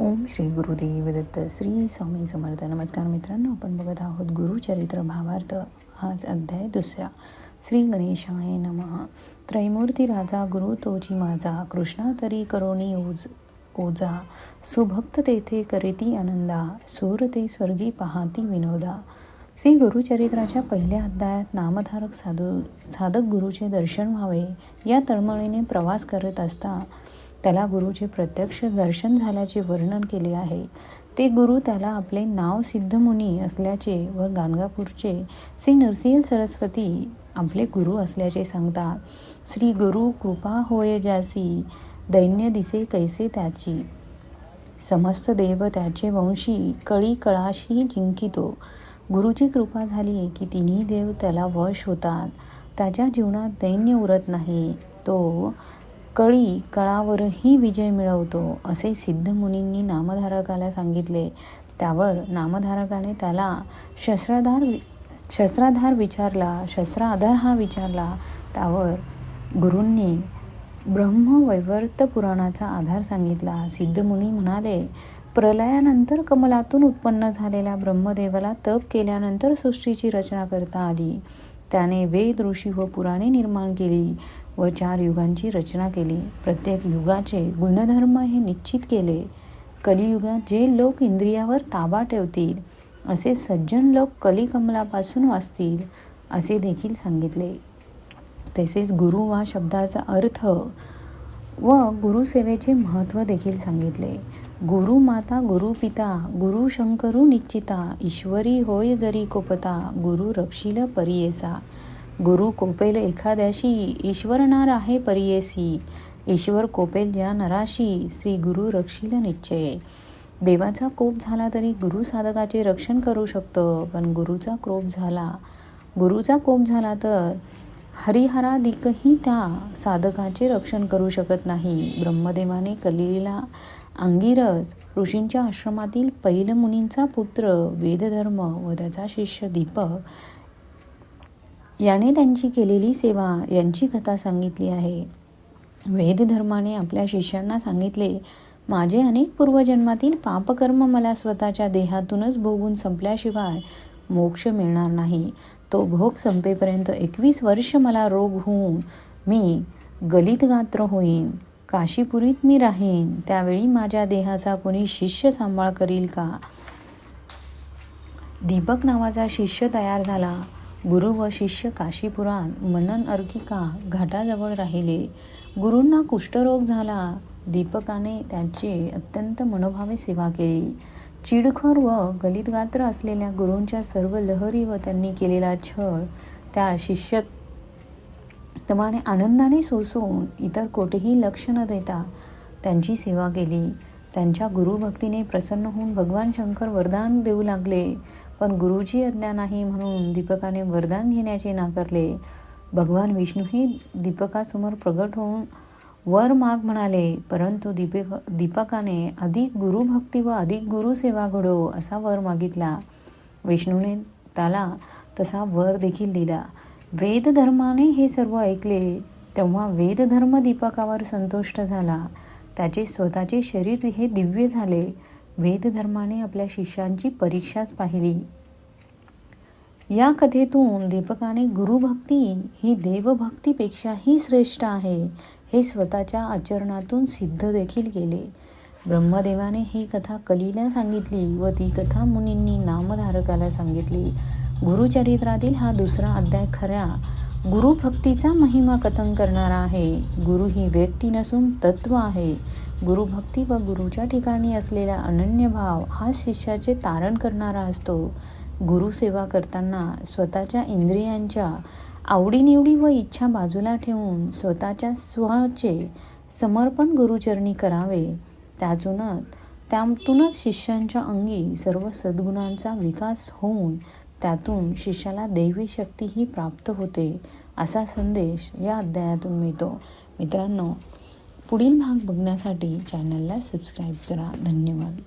ओम श्री गुरुदेव दत्त श्री स्वामी समर्थ. नमस्कार मित्रांनो आपण बघत आहोत गुरुचरित्र भावार्थ. आज अध्याय दुसरा. श्री गणेशाय नमः. त्रैमूर्ती राजा गुरु तोची माझा. कृष्णा तरी करोणी ओज ओजा. सुभक्त तेथे करीती आनंदा. सूर ते स्वर्गी पाहाती विनोदा. श्री गुरुचरित्राच्या पहिल्या अध्यायात नामधारक साधू साधक गुरुचे दर्शन व्हावे. या तळमळीने प्रवास करत असता त्याला गुरुचे प्रत्यक्ष दर्शन झाल्याचे वर्णन केले आहे. ते गुरु त्याला आपले नाव सिद्धमुनी असल्याचे व गाणगापूरचे श्री नरसिंह सरस्वती आपले गुरु असल्याचे सांगतात श्री गुरु कृपा होय ज्यासी दैन्य दिसे कैसे त्याची. समस्त देव त्याचे वंशी कळी कळाशी जिंकितो. गुरुची कृपा झाली की तिन्ही देव त्याला वश होतात. त्याच्या जीवनात दैन्य उरत नाही. तो कळी कळावरही विजय मिळवतो असे सिद्धमुनींनी नामधारकाला सांगितले. त्यावर नामधारकाने त्याला शस्त्राधार शस्त्राधार विचारला शस्त्राधार हा विचारला. त्यावर गुरूंनी ब्रह्मवैवर्त पुराणाचा आधार सांगितला. सिद्धमुनी म्हणाले प्रलयानंतर कमलातून उत्पन्न झालेल्या ब्रह्मदेवाला तप केल्यानंतर सृष्टीची रचना करता आली. त्याने वेद ऋषी व पुराणे निर्माण केली. व चार युगांची रचना केली. प्रत्येक युगाचे गुणधर्म हे निश्चित केले. कलियुगात जे लोक इंद्रियावर ताबा ठेवतील असे सज्जन लोक कलिकमलापासून वाचतील असे देखील सांगितले. तसेच गुरु वा शब्दाचा अर्थ व गुरुसेवेचे महत्त्व देखील सांगितले. गुरु माता गुरु पिता गुरु शंकरू निश्चिता ईश्वरी होय जरी कोपता गुरु रक्षील परियेसा गुरु कोपेल एखाद्याशी ईश्वर नार आहे परियेसी. ईश्वर कोपेल ज्या नराशी श्री गुरु रक्षील निश्चय. देवाचा कोप झाला तरी गुरु साधकाचे रक्षण करू शकतो पण गुरुचा कोप झाला गुरुचा कोप झाला तर हरिहरादिकही त्या साधकाचे रक्षण करू शकत नाही. ब्रह्मदेवाने कलिलेला अंगिरस ऋषींच्या आश्रमातील पैल मुनींचा पुत्र वेदधर्म व त्याचा शिष्य दीपक याने त्यांची केलेली सेवा यांची कथा सांगितली आहे. वेदधर्माने आपल्या शिष्यांना सांगितले माझे अनेक पूर्वजन्मातील पापकर्म मला स्वतःच्या देहातूनच भोगून संपल्याशिवाय मोक्ष मिळणार नाही. तो भोग संपेपर्यंत एकवीस वर्ष मला रोग होऊन मी गलित गात्र होईन. काशीपुरीत मी राहीन. त्यावेळी माझ्या देहाचा कोणी शिष्य सांभाळ करील का? दीपक नावाचा शिष्य तयार झाला. गुरु व शिष्य काशीपुरात मनन अर्किका घाटाजवळ राहिले. गुरूंना कुष्ठरोग झाला. दीपकाने त्यांची अत्यंत मनोभावे सेवा केली. चिडखोर व गलितगात्र असलेल्या गुरूंच्या सर्व लहरी व त्यांनी केलेला छळ त्या शिष्य तमाने आनंदाने सोसून इतर कोठेही लक्ष न देता त्यांची सेवा केली. त्यांच्या गुरुभक्तीने प्रसन्न होऊन भगवान शंकर वरदान देऊ लागले. पण गुरुजी अज्ञा नाही म्हणून दीपकाने वरदान घेण्याचे नाकारले. भगवान विष्णूही दीपकासमोर प्रगट होऊन वर माग म्हणाले परंतु दीपक दीपकाने अधिक गुरुभक्ती व अधिक गुरुसेवा घडो असा वर मागितला. विष्णूने त्याला तसा वर देखील दिला. वेदधर्माने हे सर्व ऐकले. तेव्हा वेदधर्म दीपकावर संतुष्ट झाला. त्याचे स्वतःचे शरीर हे दिव्य झाले. वेदधर्माने आपल्या शिष्यांची परीक्षाच पाहिली. या कथेतून दीपकाने गुरुभक्ती ही देवभक्तीपेक्षाही श्रेष्ठ आहे हे स्वतःच्या आचरणातून सिद्ध देखील केले. ब्रह्मदेवाने ही कथा कलीला सांगितली व ती कथा मुनींनी नामधारकाला सांगितली. गुरुचरित्रातील हा दुसरा अध्याय खऱ्या गुरुभक्तीचा महिमा कथन करणारा आहे. गुरु ही व्यक्ती नसून तत्व आहे. गुरुभक्ती व गुरुच्या ठिकाणी असलेला अनन्य भाव हा शिष्याचे तारण करणारा असतो. गुरुसेवा करताना स्वतःच्या इंद्रियांच्या आवडीनिवडी व इच्छा बाजूला ठेवून स्वतःच्या स्वचे समर्पण गुरुचरणी करावे. त्यातूनच त्यातूनच शिष्यांच्या अंगी सर्व सद्गुणांचा विकास होऊन त्यातून शिष्याला दैवी शक्तीही प्राप्त होते असा संदेश या अध्यायातून मिळतो. मित्रांनो पुढील भाग बघण्यासाठी चॅनलला सबस्क्राईब करा. धन्यवाद.